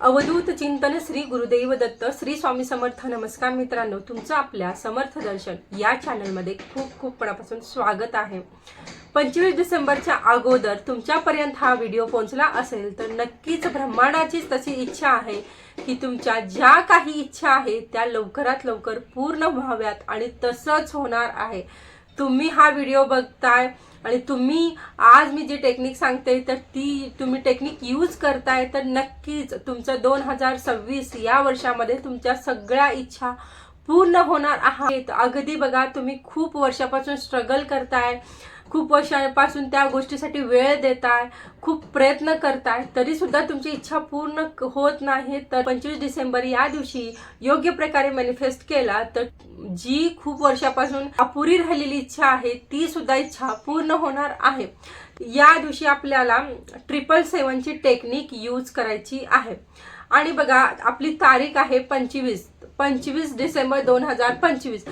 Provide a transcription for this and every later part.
अवधूत चिंतन श्री गुरुदेव दत्त श्री स्वामी समर्थ. नमस्कार मित्रांनो तुमचं आपल्या समर्थ दर्शन या चॅनलमध्ये खूप खूप मनापासून स्वागत आहे. पंचवीस डिसेंबरच्या अगोदर तुमच्यापर्यंत हा व्हिडिओ पोहोचला असेल तर नक्कीच ब्रह्मांडाचीच तशी इच्छा आहे की तुमच्या ज्या काही इच्छा आहेत त्या लवकरात लवकर पूर्ण व्हाव्यात आणि तसंच होणार आहे. तुम्ही हा व्हिडिओ बघताय आणि तुम्ही आज मी जी टेक्निक सांगते तर ती तुम्ही टेक्निक यूज करताय तर नक्कीच तुमचं दोन हजार सव्वीस या वर्षामध्ये तुमच्या सगळ्या इच्छा पूर्ण होणार आहेत. अगदी बघा तुम्ही खूप वर्षापासून स्ट्रगल करताय. खूप वर्षापासून त्या गोष्टीसाठी वेळ देताय खूप प्रयत्न करताय तरी सुद्धा तुमची इच्छा पूर्ण होत नाही. तर पंचवीस डिसेंबर या दिवशी योग्य प्रकारे मॅनिफेस्ट केला तर जी खूप वर्षापासून अपुरी राहिलेली इच्छा आहे ती सुद्धा इच्छा पूर्ण होणार आहे. या दिवशी आपल्याला ट्रिपल सेवनची टेक्निक यूज करायची आहे. आणि बघा आपली तारीख आहे पंचवीस. पंचवीस डिसेंबर दोन हजार पंचवीस.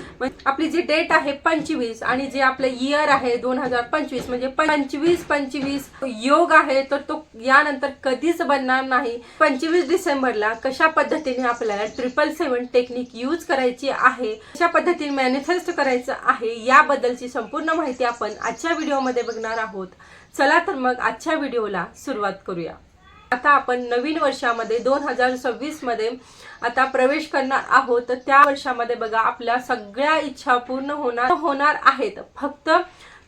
आपली जी डेट आहे पंचवीस आणि जे आपलं इयर आहे दोन हजार पंचवीस म्हणजे पंचवीस पंचवीस योग आहे तर तो यानंतर कधीच बनणार नाही. पंचवीस डिसेंबरला कशा पद्धतीने आपल्याला ट्रिपल सेवन टेक्निक यूज करायची आहे कशा पद्धतीने मॅनिफेस्ट करायचं आहे याबद्दलची संपूर्ण माहिती आपण आजच्या व्हिडिओमध्ये बघणार आहोत. चला तर मग आजच्या व्हिडिओला सुरुवात करूया. आता आपण नवीन वर्षामध्ये दोन हजार सव्वीसमध्ये आता प्रवेश करणार आहोत. तर त्या वर्षामध्ये बघा आपल्या सगळ्या इच्छा पूर्ण होणार होणार आहेत. फक्त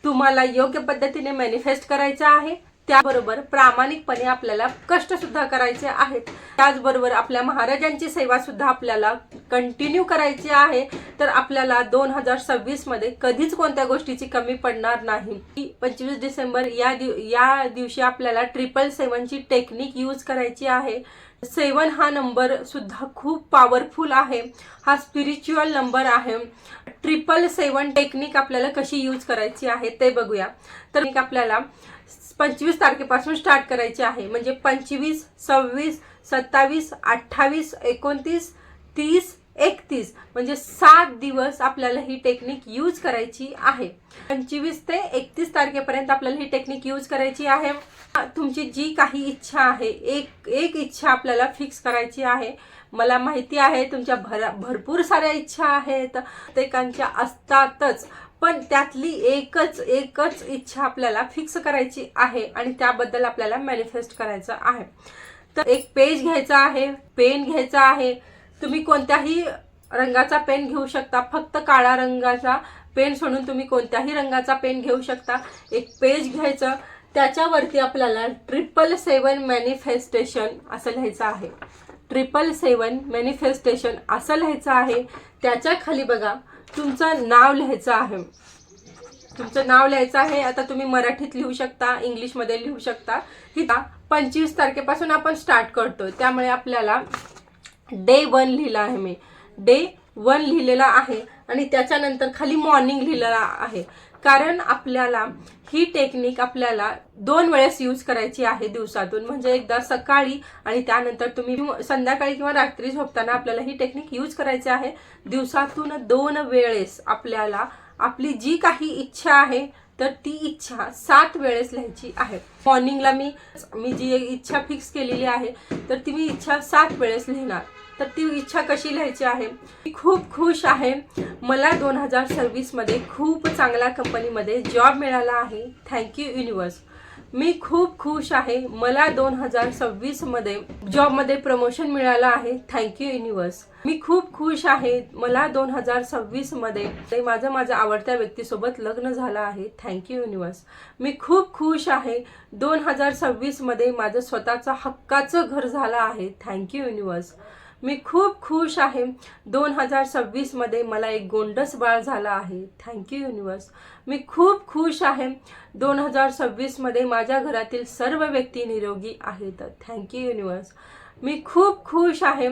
तुम्हाला योग्य पद्धतीने मॅनिफेस्ट करायचं आहे. त्याबरोबर प्रामाणिकपणे आपल्याला कष्ट सुद्धा करायचे आहेत. त्याचबरोबर आपल्या महाराजांची सेवा सुद्धा आपल्याला कंटिन्यू करायची आहे. तर आपल्याला दोन हजार सव्वीसमध्ये कधीच कोणत्या गोष्टीची कमी पडणार नाही. पंचवीस डिसेंबर या दिव या दिवशी आपल्याला ट्रिपल सेवनची टेक्निक यूज करायची आहे. सेवन हा नंबर सुद्धा खूप पॉवरफुल आहे. हा स्पिरिच्युअल नंबर आहे. ट्रिपल सेवन टेक्निक आपल्याला कशी यूज करायची आहे ते बघूया. तर आपल्याला पंचवीस तारखेपासून स्टार्ट करायची आहे. म्हणजे पंचवीस सव्वीस सत्तावीस अठ्ठावीस एकोणतीस तीस एकतीस. म्हणजे सात दिवस आपल्याला ही टेक्निक यूज करायची आहे. पंचवीस ते एकतीस तारखेपर्यंत आपल्याला ही टेक्निक यूज करायची आहे. तुमची जी काही इच्छा आहे एक एक इच्छा आपल्याला फिक्स करायची आहे. मला माहिती आहे तुमच्या भर भरपूर साऱ्या इच्छा आहेत. प्रत्येकांच्या असतातच. पण त्यातली एकच एकच इच्छा आपल्याला फिक्स करायची आहे आणि त्याबद्दल आपल्याला मॅनिफेस्ट करायचं आहे. तर एक पेज घ्यायचा आहे पेन घ्यायचा आहे. तुम्ही कोणत्याही रंगाचा पेन घेऊ शकता फक्त काळा रंगाचा पेन सोडून तुम्ही कोणत्याही रंगाचा पेन घेऊ शकता. एक पेज घ्यायचं त्याच्यावरती आपल्याला ट्रिपल सेवन मॅनिफेस्टेशन असं लिहायचं आहे. ट्रिपल सेवन मॅनिफेस्टेशन असं लिहायचं आहे. त्याच्याखाली बघा तुमचं नाव लिहायचं आहे. तुमचं नाव लिहायचं आहे. आता तुम्ही मराठीत लिहू शकता इंग्लिशमध्ये लिहू शकता. ही पंचवीस तारखेपासून आपण स्टार्ट करतो त्यामुळे आपल्याला डे वन लिहिलं आहे मी. डे वन लिहिलेला आहे. आणि त्याच्यानंतर खाली मॉर्निंग लिहिलेला आहे. कारण आपल्याला ही टेक्निक आपल्याला दोन वेळेस यूज करायची आहे दिवसातून. म्हणजे एकदा सकाळी आणि त्यानंतर तुम्ही संध्याकाळी किंवा रात्री झोपताना आपल्याला ही टेक्निक यूज करायची आहे. दिवसातून दोन वेळेस आपल्याला आपली जी काही इच्छा आहे तर ती इच्छा सात वेळेस लिहायची आहे. मॉर्निंगला मी मी जी इच्छा फिक्स केलेली आहे तर ती मी इच्छा सात वेळेस लिहिणार. तर ती इच्छा कशी लिहायची आहे? मी खूप खुश आहे. मला दोन हजार सव्वीसमध्ये खूप चांगल्या कंपनीमध्ये जॉब मिळाला आहे. थँक्यू युनिवर्स मी खूप खुश आहे. मला दोन हजार सव्वीसमध्ये जॉबमध्ये प्रमोशन मिळालं आहे. थँक्यू युनिवर्स मी खूप खुश आहे. मला दोन हजार सव्वीसमध्ये माझं माझ्या आवडत्या व्यक्तीसोबत लग्न झालं आहे. थँक्यू युनिवर्स मी खूप खुश आहे. दोन हजार सव्वीसमध्ये माझं स्वतःचं हक्काचं घर झालं आहे. थँक्यू युनिवर्स मी खूप खुश आहे. दोन हजार सव्वीसमध्ये मला एक गोंडस बाळ झाला आहे. थँक्यू युनिवर्स मी खूप खुश आहे. दोन हजार सव्वीसमध्ये माझ्या घरातील सर्व व्यक्ती निरोगी आहेत. थँक्यू युनिवर्स मी खूप खुश आहे.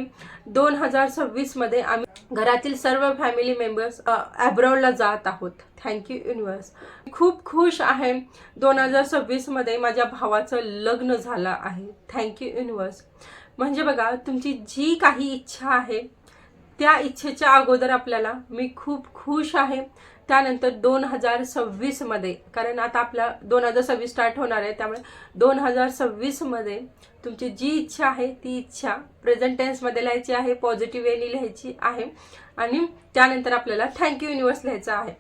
दोन हजार सव्वीसमध्ये आम्ही घरातील सर्व फॅमिली मेंबर्स ॲब्रॉडला जात आहोत. थँक्यू युनिवर्स खूप खुश आहे. दोन हजार सव्वीसमध्ये माझ्या भावाचं लग्न झालं आहे. थँक्यू युनिवर्स म्हणजे बघा तुमची जी काही इच्छा आहे त्या इच्छेच्या अगोदर आपल्याला मी खूप खुश आहे. त्यानंतर दोन हजार सव्वीसमध्ये कारण आता आपला दोन हजार सव्वीस स्टार्ट होणार आहे त्यामुळे दोन हजार सव्वीसमध्ये तुमची जी इच्छा आहे ती इच्छा प्रेझेंट टेन्समध्ये लिहायची आहे पॉझिटिव्ह एनी लिहायची आहे आणि त्यानंतर आपल्याला थँक्यू युनिवर्स लिहायचं आहे.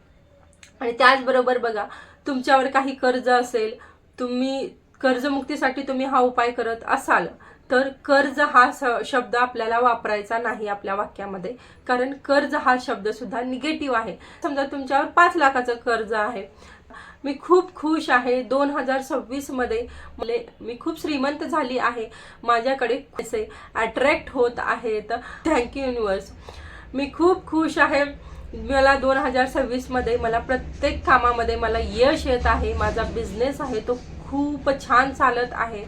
आणि त्याचबरोबर बघा तुमच्यावर काही कर्ज असेल तुम्ही कर्जमुक्तीसाठी तुम्ही हा उपाय करत असाल तर कर्ज हा स- शब्द आपल्याला वापरायचा नाही आपल्या वाक्यामध्ये. कारण कर्ज हा शब्द सुद्धा निगेटिव्ह आहे. समजा तुमच्यावर पाच लाखाचं कर्ज आहे. मी खूप खुश आहे. दोन हजार सव्वीसमध्ये मी खूप श्रीमंत झाली आहे. माझ्याकडे पैसे अट्रॅक्ट होत आहेत. थँक्यू युनिवर्स मी खूप खुश आहे. मला दोन हजार सव्वीसमध्ये मला प्रत्येक कामामध्ये मला यश येत आहे. माझा बिझनेस आहे. तो खूप छान चालत आहे.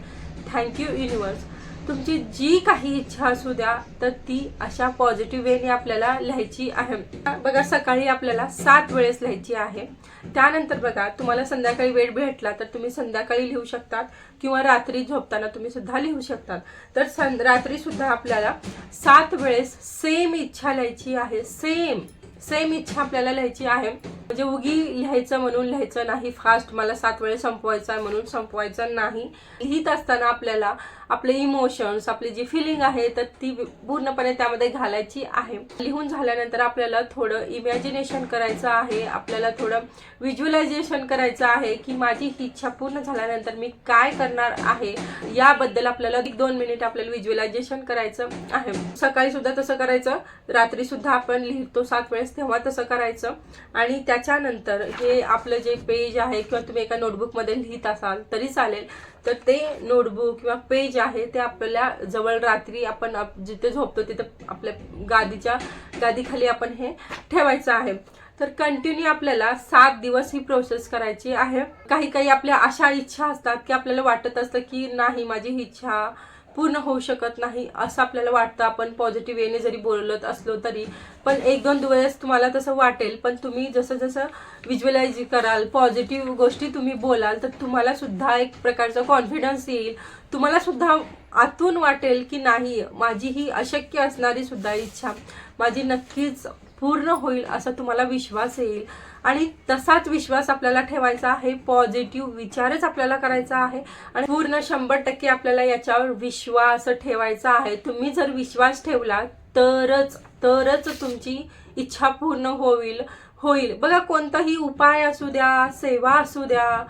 थँक्यू युनिवर्स तुमची जी काही इच्छा असू द्या तर ती अशा पॉझिटिव्ह वेने आपल्याला लिहायची आहे. बघा सकाळी आपल्याला सात वेळेस लिहायची आहे. त्यानंतर बघा तुम्हाला संध्याकाळी वेळ भेटला तर तुम्ही संध्याकाळी लिहू शकतात किंवा रात्री झोपताना तुम्ही सुद्धा लिहू शकतात. तर सं रात्री सुद्धा आपल्याला सात वेळेस सेम इच्छा लिहायची आहे सेम सेम इच्छा आपल्याला लिहायची आहे. म्हणजे उगी लिहायचं म्हणून लिहायचं नाही फास्ट मला सात वेळेस संपवायचं आहे म्हणून संपवायचं नाही. लिहित असताना आपल्याला आपले इमोशन्स आपली जी फिलिंग आहे तर ती पूर्णपणे त्यामध्ये घालायची आहे. लिहून झाल्यानंतर आपल्याला थोडं इमॅजिनेशन करायचं आहे. आपल्याला थोडं व्हिज्युअलायझेशन करायचं आहे की माझी ही इच्छा पूर्ण झाल्यानंतर मी काय करणार आहे. याबद्दल आपल्याला एक दोन मिनिट आपल्याला व्हिज्युअलायझेशन करायचं आहे. सकाळी सुद्धा तसं करायचं. रात्री सुद्धा आपण लिहितो सात वेळेस तेव्हा तसं करायचं. आणि त्याच्यानंतर हे आपलं जे पेज आहे किंवा तुम्ही एका नोटबुकमध्ये लिहित असाल तरी चालेल. तर ते नोटबुक किंवा पेज आहे ते आपल्याला जवळ रात्री आपण जिथे झोपतो तिथं आपल्या गादीच्या गादीखाली आपण हे ठेवायचं आहे. तर कंटिन्यू आपल्याला सात दिवस ही प्रोसेस करायची आहे. काही काही आपल्या अशा इच्छा असतात की आपल्याला वाटत असतं की नाही माझी इच्छा पूर्ण होऊ शकत नाही असं आपल्याला वाटतं. आपण पॉझिटिव्ह वेने जरी बोलत असलो तरी. पण एक दोन दिवस तुम्हाला तसं वाटेल. पण तुम्ही जसं जसं विज्युअलाइज कराल पॉझिटिव्ह गोष्टी तुम्ही बोलाल तर तुम्हाला सुद्धा एक प्रकारचा कॉन्फिडन्स येईल. तुम्हाला सुद्धा आतून वाटेल की नाही माझी ही अशक्य असणारी सुद्धा इच्छा. माझी नक्कीच पूर्ण होईल असा तुम्हाला विश्वास येईल. आणि तसाच विश्वास आपल्याला ठेवायचा आहे पॉझिटिव्ह विचारच आपल्याला करायचा आहे. आणि पूर्ण शंभर टक्के आपल्याला याच्यावर विश्वास ठेवायचा आहे. तुम्ही जर विश्वास ठेवला तरच तरच तुमची इच्छा पूर्ण होईल होईल. बघा कोणताही उपाय असू द्या सेवा असू द्या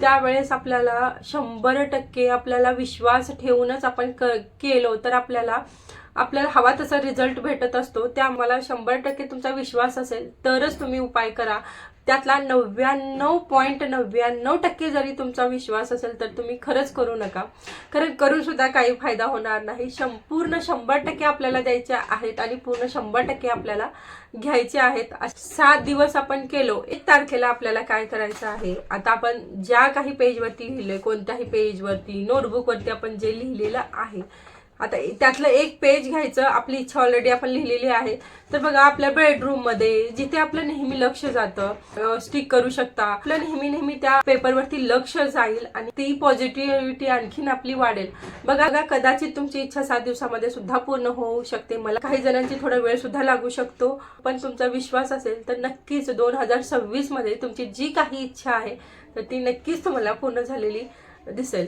त्यावेळेस आपल्याला शंभर टक्के आपल्याला विश्वास ठेवूनच आपण क केलो तर आपल्याला आपल्याला हवा तसा रिझल्ट भेटत असतो त्या मला शंभर टक्के तुमचा विश्वास असेल तरच तुम्ही उपाय करा. त्यातला नव्याण्णव पॉईंट नव्याण्णव टक्के जरी तुमचा विश्वास असेल तर तुम्ही खरंच करू नका. कारण करून सुद्धा काही फायदा होणार नाही. संपूर्ण शंभर टक्के आपल्याला द्यायचे आहेत आणि पूर्ण शंभर टक्के आपल्याला घ्यायचे आहेत. सात दिवस आपण केलो एक तारखेला आपल्याला काय करायचं आहे? आता आपण ज्या काही पेजवरती लिहिलंय कोणत्याही पेजवरती नोटबुकवरती आपण जे लिहिलेलं आहे आता त्यातलं एक पेज घ्यायचं आपली इच्छा ऑलरेडी आपण लिहिलेली आहे. तर बघा आपल्या बेडरूममध्ये जिथे आपलं नेहमी लक्ष जातं स्टिक करू शकता. आपलं नेहमी नेहमी त्या पेपरवरती लक्ष जाईल आणि ती पॉझिटिव्हिटी आणखीन आपली वाढेल. बघा कदाचित तुमची इच्छा सात दिवसामध्ये सुद्धा पूर्ण होऊ शकते. मला काही जणांची थोडा वेळ सुद्धा लागू शकतो पण तुमचा विश्वास असेल तर नक्कीच दोन हजार सव्वीसमध्ये तुमची जी काही इच्छा आहे तर ती नक्कीच तुम्हाला पूर्ण झालेली दिसेल.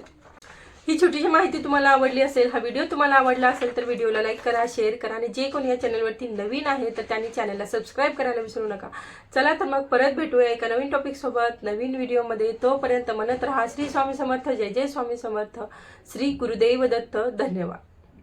ही छोटीशी माहिती तुम्हाला आवडली असेल हा व्हिडिओ तुम्हाला आवडला असेल तर व्हिडिओला लाईक करा शेअर करा आणि जे कोणी या चॅनलवरती नवीन आहे तर त्यांनी चॅनलला सबस्क्राईब करायला विसरू नका. चला तर मग परत भेटूया एका नवीन टॉपिकसोबत नवीन व्हिडिओमध्ये तोपर्यंत म्हणत राहा. श्री स्वामी समर्थ. जय जय स्वामी समर्थ. श्री गुरुदेव दत्त. धन्यवाद.